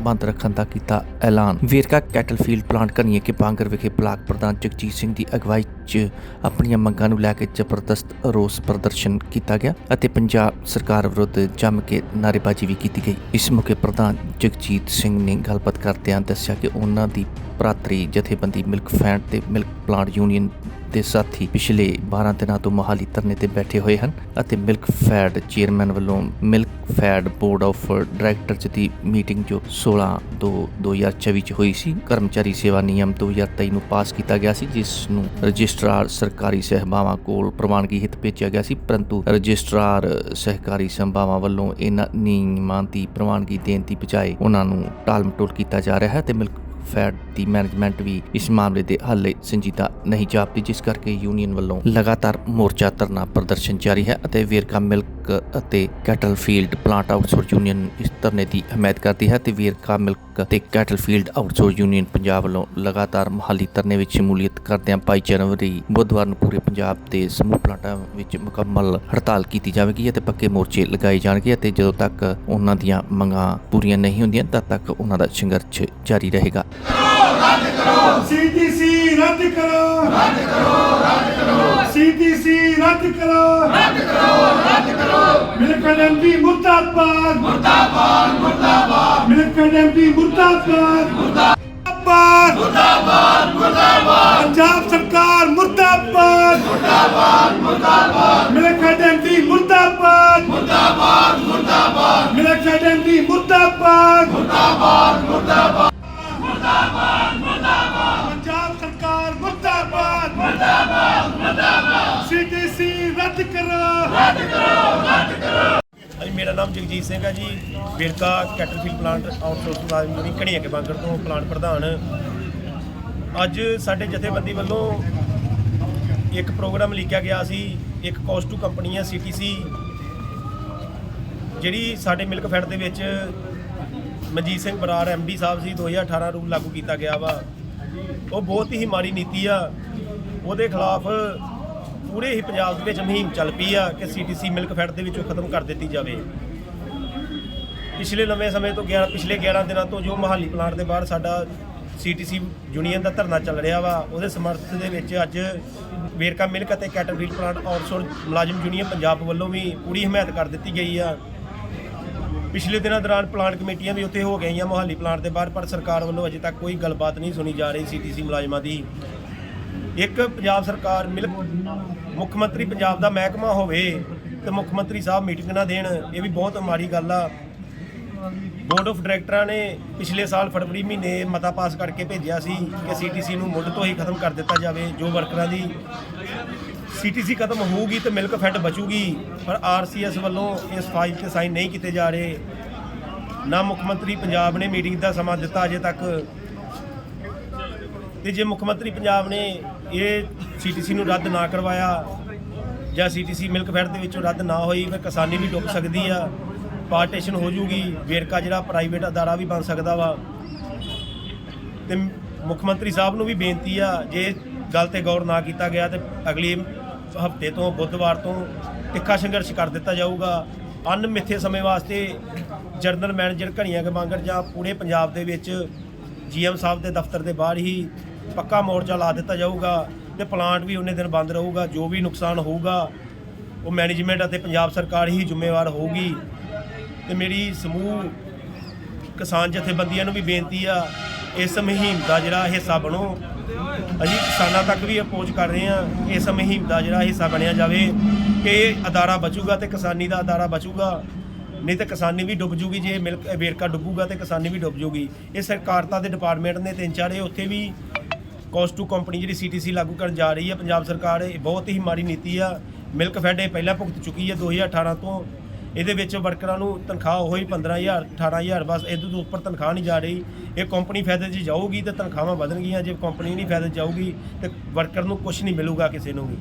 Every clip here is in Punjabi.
ਬੰਦ ਰੱਖਣ ਦਾ ਕੀਤਾ ਐਲਾਨ। Verka cattle feed plant Ghaniye Ke Bangar ਵਿਖੇ ਬਲਾਕ ਪ੍ਰਧਾਨ ਜਗਜੀਤ ਸਿੰਘ ਦੀ ਅਗਵਾਈ 'ਚ ਆਪਣੀਆਂ ਮੰਗਾਂ ਨੂੰ ਲੈ ਕੇ ਜ਼ਬਰਦਸਤ ਰੋਸ ਪ੍ਰਦਰਸ਼ਨ ਕੀਤਾ ਗਿਆ ਅਤੇ ਪੰਜਾਬ ਸਰਕਾਰ ਵਿਰੁੱਧ ਜੰਮ ਕੇ ਨਾਅਰੇਬਾਜ਼ੀ ਵੀ ਕੀਤੀ ਗਈ। ਇਸ ਮੌਕੇ ਪ੍ਰਧਾਨ ਜਗਜੀਤ ਸਿੰਘ ਨੇ ਗੱਲਬਾਤ ਕਰਦਿਆਂ ਦੱਸਿਆ ਕਿ ਉਹਨਾਂ ਦੀ ਭਰਾਤਰੀ ਜਥੇਬੰਦੀ ਮਿਲਕ ਫੈਂਟ ਤੇ ਮਿਲਕ ਪਲਾਂਟ ਯੂਨੀਅਨ ਦੇ ਸਾਥੀ ਪਿਛਲੇ 12 ਦਿਨਾਂ ਤੋਂ ਮੋਹਾਲੀ ਧਰਨੇ ਤੇ ਬੈਠੇ ਹੋਏ ਹਨ ਅਤੇ ਮਿਲਕ ਫੈਡ ਚੇਅਰਮੈਨ ਵੱਲੋਂ milk fed board of directors the meeting ਜੋ 16 2 2024 ਚ ਹੋਈ ਸੀ, ਕਰਮਚਾਰੀ ਸੇਵਾ ਨਿਯਮ 2023 ਨੂੰ ਪਾਸ ਕੀਤਾ ਗਿਆ ਸੀ, ਜਿਸ ਨੂੰ ਰਜਿਸਟਰਾਰ ਸਰਕਾਰੀ ਸਹਿਬਾਵਾਂ ਕੋਲ ਪ੍ਰਵਾਨਗੀ ਹਿੱਤ ਭੇਜਿਆ ਗਿਆ ਸੀ, ਪਰੰਤੂ ਰਜਿਸਟਰਾਰ ਸਹਿਕਾਰੀ ਸਹਿਬਾਵਾਂ ਵੱਲੋਂ ਇਹਨਾਂ ਨਿਯਮਾਂ ਦੀ ਪ੍ਰਵਾਨਗੀ ਦੇਣ ਦੀ ਬਜਾਏ ਉਹਨਾਂ ਨੂੰ ਟਾਲਮਟੋਲ ਕੀਤਾ ਜਾ ਰਿਹਾ ਹੈ ਤੇ ਮਿਲਕ ਫੈਡ ਦੀ ਮੈਨੇਜਮੈਂਟ ਵੀ ਇਸ ਮਾਮਲੇ ਦੇ ਹੱਲ ਲਈ ਸੰਜੀਦਾ ਨਹੀਂ ਜਾਪਦੀ, ਜਿਸ ਕਰਕੇ ਯੂਨੀਅਨ ਵੱਲੋਂ ਲਗਾਤਾਰ ਮੋਰਚਾ ਧਰਨਾ ਪ੍ਰਦਰਸ਼ਨ ਜਾਰੀ ਹੈ ਅਤੇ ਵੇਰਕਾ ਮਿਲਕ ਅਤੇ cattle field plant outsource union ਇਸ ਧਰਨੇ ਦੀ ਹਮਾਇਤ ਕਰਦੀ ਹੈ ਤੇ ਵੇਰਕਾ ਮਿਲਕ ਤੇ cattle field outsource union Punjab ਵੱਲੋਂ ਲਗਾਤਾਰ ਮਹਾਲੀ ਧਰਨੇ ਵਿੱਚ ਸ਼ਮੂਲੀਅਤ ਕਰਦਿਆਂ 22 ਜਨਵਰੀ ਬੁੱਧਵਾਰ ਨੂੰ ਪੂਰੇ ਪੰਜਾਬ ਦੇ ਸਮੂਹ ਪਲਾਂਟਾਂ ਵਿੱਚ ਮੁਕੰਮਲ ਹੜਤਾਲ ਕੀਤੀ ਜਾਵੇਗੀ ਅਤੇ ਪੱਕੇ ਮੋਰਚੇ ਲਗਾਏ ਜਾਣਗੇ ਅਤੇ ਜਦੋਂ ਤੱਕ ਉਹਨਾਂ ਦੀਆਂ ਮੰਗਾਂ ਪੂਰੀਆਂ ਨਹੀਂ ਹੁੰਦੀਆਂ, ਤਦ ਤੱਕ ਉਹਨਾਂ ਦਾ ਸੰਘਰਸ਼ ਜਾਰੀ ਰਹੇਗਾ। ਸੀਟੀਸੀ ਰੱਦ ਕਰੋ। ਰੱਦ ਕਰੋ ਰੱਦ ਕਰੋ। ਸੀਟੀਸੀ ਰੱਦ ਕਰੋ। ਰੱਦ ਕਰੋ ਰੱਦ ਕਰੋ। ਮਿਲਕ ਐਮਪੀ ਮੁਰਦਾਬਾਦ। ਮੁਰਦਾਬਾਦ ਮੁਰਦਾਬਾਦ। ਮਿਲਕ ਐਮਪੀ ਮੁਰਦਾਬਾਦ। ਮੁਰਦਾਬਾਦ। ਮੁਰਦਾਬਾਦ ਮੁਰਦਾਬਾਦ। ਪੰਜਾਬ ਸਰਕਾਰ ਮੁਰਦਾਬਾਦ। ਮੁਰਦਾਬਾਦ ਮੁਰਦਾਬਾਦ। ਮਿਲਕ ਐਮਪੀ ਮੁਰਦਾਬਾਦ। ਮੁਰਦਾਬਾਦ ਮੁਰਦਾਬਾਦ। ਮਿਲਕ ਐਮਪੀ ਮੁਰਦਾਬਾਦ। ਪੰਜਾਬ ਸੀਟੀਸੀ ਰੱਦ ਕਰੋ। ਹਾਂਜੀ, ਮੇਰਾ ਨਾਮ ਜਗਜੀਤ ਸਿੰਘ ਹੈ ਜੀ। Verka cattle feed plant outsource ਮੁਲਾਜ਼ਮ ਯੂਨੀਅਨ ਘਣੀਆਂ ਕੇ ਬਾਂਗਰ ਤੋਂ ਪਲਾਂਟ ਪ੍ਰਧਾਨ। ਅੱਜ ਸਾਡੇ ਜਥੇਬੰਦੀ ਵੱਲੋਂ ਇੱਕ ਪ੍ਰੋਗਰਾਮ ਲਿਖਿਆ ਗਿਆ ਸੀ। ਇੱਕ ਕੋਸਟੂ ਕੰਪਨੀ ਹੈ ਸੀਟੀਸੀ ਜਿਹੜੀ ਸਾਡੇ ਮਿਲਕ ਫੈਡ ਦੇ ਵਿੱਚ ਮਨਜੀਤ ਸਿੰਘ ਬਰਾੜ ਐਮਡੀ ਸਾਹਿਬ ਸੀ 2018 ਰੂਲ ਲਾਗੂ ਕੀਤਾ ਗਿਆ ਵਾ। ਉਹ ਬਹੁਤ ਹੀ ਮਾੜੀ ਨੀਤੀ ਆ। ਉਹਦੇ ਖਿਲਾਫ ਪੂਰੇ ਹੀ ਪੰਜਾਬ ਦੇ ਵਿੱਚ ਮੁਹਿੰਮ ਚੱਲ ਪਈ ਆ ਕਿ ਸੀਟੀਸੀ ਮਿਲਕ ਫੈਡ ਦੇ ਵਿੱਚੋਂ ਖਤਮ ਕਰ ਦਿੱਤੀ ਜਾਵੇ। ਪਿਛਲੇ ਲੰਮੇ ਸਮੇਂ ਤੋਂ 11 ਪਿਛਲੇ 11 ਦਿਨਾਂ ਤੋਂ ਜੋ ਮਹਾਲੀ ਪਲਾਂਟ ਦੇ ਬਾਹਰ ਸਾਡਾ ਸੀਟੀਸੀ ਯੂਨੀਅਨ ਦਾ ਧਰਨਾ ਚੱਲ ਰਿਹਾ ਵਾ, ਉਹਦੇ ਸਮਰਥਨ ਦੇ ਵਿੱਚ ਅੱਜ ਵੇਰਕਾ ਮਿਲਕ ਅਤੇ ਕੈਟਰਫਿਲ ਪਲਾਂਟ ਆਊਟਸੋਰਸ ਮੁਲਾਜ਼ਮ ਯੂਨੀਅਨ ਪੰਜਾਬ ਵੱਲੋਂ ਵੀ ਪੂਰੀ ਹਮਾਇਤ ਕਰ ਦਿੱਤੀ ਗਈ ਆ। ਪਿਛਲੇ ਦਿਨਾਂ ਦੌਰਾਨ ਪਲਾਂਟ ਕਮੇਟੀਆਂ ਵੀ ਉੱਥੇ ਹੋ ਗਈਆਂ ਮੋਹਾਲੀ ਪਲਾਂਟ ਦੇ ਬਾਹਰ, ਪਰ ਸਰਕਾਰ ਵੱਲੋਂ ਅਜੇ ਤੱਕ ਕੋਈ ਗੱਲਬਾਤ ਨਹੀਂ ਸੁਣੀ ਜਾ ਰਹੀ ਸੀਟੀਸੀ ਮੁਲਾਜ਼ਮਾਂ ਦੀ। ਇੱਕ ਪੰਜਾਬ ਸਰਕਾਰ ਮਿਲਕ ਮੁੱਖ ਮੰਤਰੀ ਪੰਜਾਬ ਦਾ ਮਹਿਕਮਾ ਹੋਵੇ ਤੇ ਮੁੱਖ ਮੰਤਰੀ ਸਾਹਿਬ ਮੀਟਿੰਗ ਨਾ ਦੇਣ, ਇਹ ਵੀ ਬਹੁਤ ਮਾੜੀ ਗੱਲ ਆ। ਬੋਰਡ ਆਫ ਡਾਇਰੈਕਟਰਾਂ ਨੇ ਪਿਛਲੇ ਸਾਲ ਫਰਵਰੀ ਮਹੀਨੇ ਮਤਾ ਪਾਸ ਕਰਕੇ ਭੇਜਿਆ ਸੀ ਕਿ ਸੀਟੀਸੀ ਨੂੰ ਮੁੱਢ ਤੋਂ ਹੀ ਖਤਮ ਕਰ ਦਿੱਤਾ ਜਾਵੇ, ਜੋ ਵਰਕਰਾਂ ਦੀ ਸੀਟੀਸੀ ਖਤਮ ਹੋਊਗੀ ਤੇ ਮਿਲਕ ਫੈਡ ਬਚੂਗੀ, ਪਰ ਆਰਸੀਐਸ ਵੱਲੋਂ ਇਸ ਫਾਈਲ ਤੇ ਸਾਈਨ ਨਹੀਂ ਕੀਤੇ ਜਾ ਰਹੇ। ਨਾ ਮੁੱਖ ਮੰਤਰੀ ਪੰਜਾਬ ਨੇ ਮੀਟਿੰਗ ਦਾ ਸਮਾਂ ਦਿੱਤਾ ਅਜੇ ਤੱਕ। ਤੇ ਜੇ ਮੁੱਖ ਮੰਤਰੀ ਪੰਜਾਬ ਨੇ ਇਹ ਸੀਟੀਸੀ ਨੂੰ ਰੱਦ ਨਾ ਕਰਵਾਇਆ ਜਾਂ ਸੀਟੀਸੀ ਮਿਲਕ ਫੈਡ ਦੇ ਵਿੱਚੋਂ ਰੱਦ ਨਾ ਹੋਈ, ਫਿਰ ਕਿਸਾਨੀ ਵੀ ਡੁੱਬ ਸਕਦੀ ਆ ਪਾਰਟੀਸ਼ਨ ਹੋ ਜੂਗੀ, ਵੇਰਕਾ ਜਿਹੜਾ ਪ੍ਰਾਈਵੇਟ ਅਦਾਰਾ ਵੀ ਬਣ ਸਕਦਾ ਵਾ। ਤੇ ਮੁੱਖ ਮੰਤਰੀ ਸਾਹਿਬ ਨੂੰ ਵੀ ਬੇਨਤੀ ਆ, ਜੇ ਗੱਲ ਤੇ ਗੌਰ ਨਾ ਕੀਤਾ ਗਿਆ ਤੇ ਅਗਲੇ ਹਫ਼ਤੇ ਤੋਂ, ਬੁੱਧਵਾਰ ਤੋਂ ਤਿੱਖਾ ਸੰਘਰਸ਼ ਕਰ ਦਿੱਤਾ ਜਾਊਗਾ। ਅਣਮਿੱਥੇ ਸਮੇਂ ਵਾਸਤੇ ਜਨਰਲ ਮੈਨੇਜਰ ਘਣੀਆਂ ਗਮਾਂਗਰ ਜਾਂ ਪੂਰੇ ਪੰਜਾਬ ਦੇ ਵਿੱਚ ਜੀਐਮ ਸਾਹਿਬ ਦੇ ਦਫ਼ਤਰ ਦੇ ਬਾਹਰ ਹੀ ਪੱਕਾ ਮੋਰਚਾ ਲਾ ਦਿੱਤਾ ਜਾਊਗਾ ਤੇ ਪਲਾਂਟ ਵੀ ਉਹਨੇ ਦਿਨ ਬੰਦ ਰਹੂਗਾ, ਜੋ ਵੀ ਨੁਕਸਾਨ ਹੋਊਗਾ, ਉਹ ਮੈਨੇਜਮੈਂਟ ਅਤੇ ਪੰਜਾਬ ਸਰਕਾਰ ਹੀ ਜ਼ਿੰਮੇਵਾਰ ਹੋਊਗੀ। ਤੇ ਮੇਰੀ ਸਮੂਹ ਕਿਸਾਨ ਜਥੇਬੰਦੀਆਂ ਨੂੰ ਵੀ ਬੇਨਤੀ ਆ, ਇਸ ਮੁਹਿੰਮ ਦਾ ਜਿਹੜਾ ਹਿੱਸਾ ਬਣੋ। ਅਸੀਂ ਕਿਸਾਨਾਂ ਤੱਕ ਵੀ ਅਪੋਜ਼ ਕਰ ਰਹੇ ਆ ਇਸ ਮੁਹਿੰਮ ਦਾ ਜਿਹੜਾ ਹਿੱਸਾ ਬਣਿਆ ਜਾਵੇ, ਕਿ ਇਹ ਅਦਾਰਾ ਬਚੂਗਾ ਤੇ ਕਿਸਾਨੀ ਦਾ ਅਦਾਰਾ ਬਚੂਗਾ। ਨਹੀਂ ਤਾਂ ਕਿਸਾਨੀ ਵੀ ਡੁੱਬ ਜੂਗੀ ਜੇ ਮਿਲਕ ਵੇਰਕਾ ਡੁੱਬੂਗਾ ਤੇ ਕਿਸਾਨੀ ਵੀ ਡੁੱਬ ਜੂਗੀ। ਇਹ ਸਰਕਾਰਤਾ ਦੇ ਡਿਪਾਰਟਮੈਂਟ ਨੇ ਤਿੰਨ ਚਾਰ, ਇਹ ਉੱਥੇ ਵੀ ਕੋਸਟੂ ਕੰਪਨੀ ਜਿਹੜੀ ਸੀਟੀਸੀ ਲਾਗੂ ਕਰਨ ਜਾ ਰਹੀ ਹੈ ਪੰਜਾਬ ਸਰਕਾਰ ਇਹ ਬਹੁਤ ਹੀ ਮਾੜੀ ਨੀਤੀ ਆ। ਮਿਲਕ ਫੈਡ ਇਹ ਪਹਿਲਾਂ ਭੁਗਤ ਚੁੱਕੀ ਹੈ 2018 ਤੋਂ। ਇਹਦੇ ਵਿੱਚ ਵਰਕਰਾਂ ਨੂੰ ਤਨਖਾਹ ਉਹੀ 15000 18000 ਬਸ ਇਹਦੇ ਤੋਂ ਉੱਪਰ ਤਨਖਾਹ ਨਹੀਂ ਜਾ ਰਹੀ। ਇਹ ਕੰਪਨੀ ਫਾਇਦੇ 'ਚ ਜਾਊਗੀ ਤੇ ਤਨਖਾਹਾਂ ਵਧਣਗੀਆਂ। ਜੇ ਕੰਪਨੀ ਨਹੀਂ ਫਾਇਦੇ 'ਚ ਜਾਊਗੀ ਤੇ ਵਰਕਰ ਨੂੰ ਕੁਝ ਨਹੀਂ ਮਿਲੂਗਾ ਕਿਸੇ ਨੂੰ ਵੀ।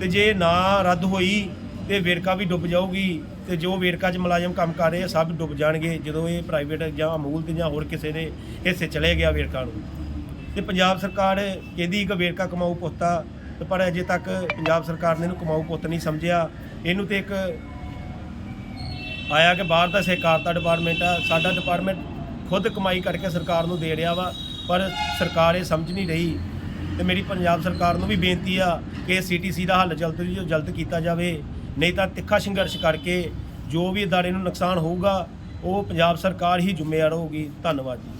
ਤੇ ਜੇ ਨਾ ਰੱਦ ਹੋਈ ਤੇ ਵੇਰਕਾ ਵੀ ਡੁੱਬ ਜਾਊਗੀ ਤੇ ਜੋ ਵੇਰਕਾ 'ਚ ਮੁਲਾਜ਼ਮ ਕੰਮ ਕਰ ਰਹੇ ਆ, ਸਭ ਡੁੱਬ ਜਾਣਗੇ। ਜਦੋਂ ਇਹ ਪ੍ਰਾਈਵੇਟ ਜਾਂ ਅਮੂਲ ਤੇ ਜਾਂ ਹੋਰ ਕਿਸੇ ਦੇ ਹਿੱਸੇ ਚਲੇ ਗਿਆ ਵੇਰਕਾ ਨੂੰ। ਤੇ ਪੰਜਾਬ ਸਰਕਾਰ ਕਹਿੰਦੀ ਇੱਕ ਵੇਰਕਾ ਕਮਾਊ ਪੁੱਤਾ, ਤੇ ਪਰ ਅਜੇ ਤੱਕ ਪੰਜਾਬ ਸਰਕਾਰ ਨੇ ਇਹਨੂੰ ਕਮਾਊ ਪੁੱਤ ਨਹੀਂ ਸਮਝਿਆ। ਇਹਨੂੰ ਤੇ ਇੱਕ ਆਇਆ ਕਿ ਬਾਹਰ ਦਾ ਸਹਿਕਾਰਤਾ ਡਿਪਾਰਟਮੈਂਟ ਆ, ਸਾਡਾ ਡਿਪਾਰਟਮੈਂਟ ਖੁਦ ਕਮਾਈ ਕਰਕੇ ਸਰਕਾਰ ਨੂੰ ਦੇ ਰਿਹਾ ਵਾ, ਪਰ ਸਰਕਾਰ ਇਹ ਸਮਝ ਨਹੀਂ ਰਹੀ। ਤੇ ਮੇਰੀ ਪੰਜਾਬ ਸਰਕਾਰ ਨੂੰ ਵੀ ਬੇਨਤੀ ਆ ਕਿ ਸੀਟੀਸੀ ਦਾ ਹੱਲ ਜਲਦ ਤੋਂ ਜਲਦ ਕੀਤਾ ਜਾਵੇ, ਨਹੀਂ ਤਾਂ ਤਿੱਖਾ ਸੰਘਰਸ਼ ਕਰਕੇ ਜੋ ਵੀ ਅਦਾਰੇ ਨੂੰ ਨੁਕਸਾਨ ਹੋਊਗਾ, ਉਹ ਪੰਜਾਬ ਸਰਕਾਰ ਹੀ ਜ਼ਿੰਮੇਵਾਰ ਹੋਊਗੀ। ਧੰਨਵਾਦ ਜੀ।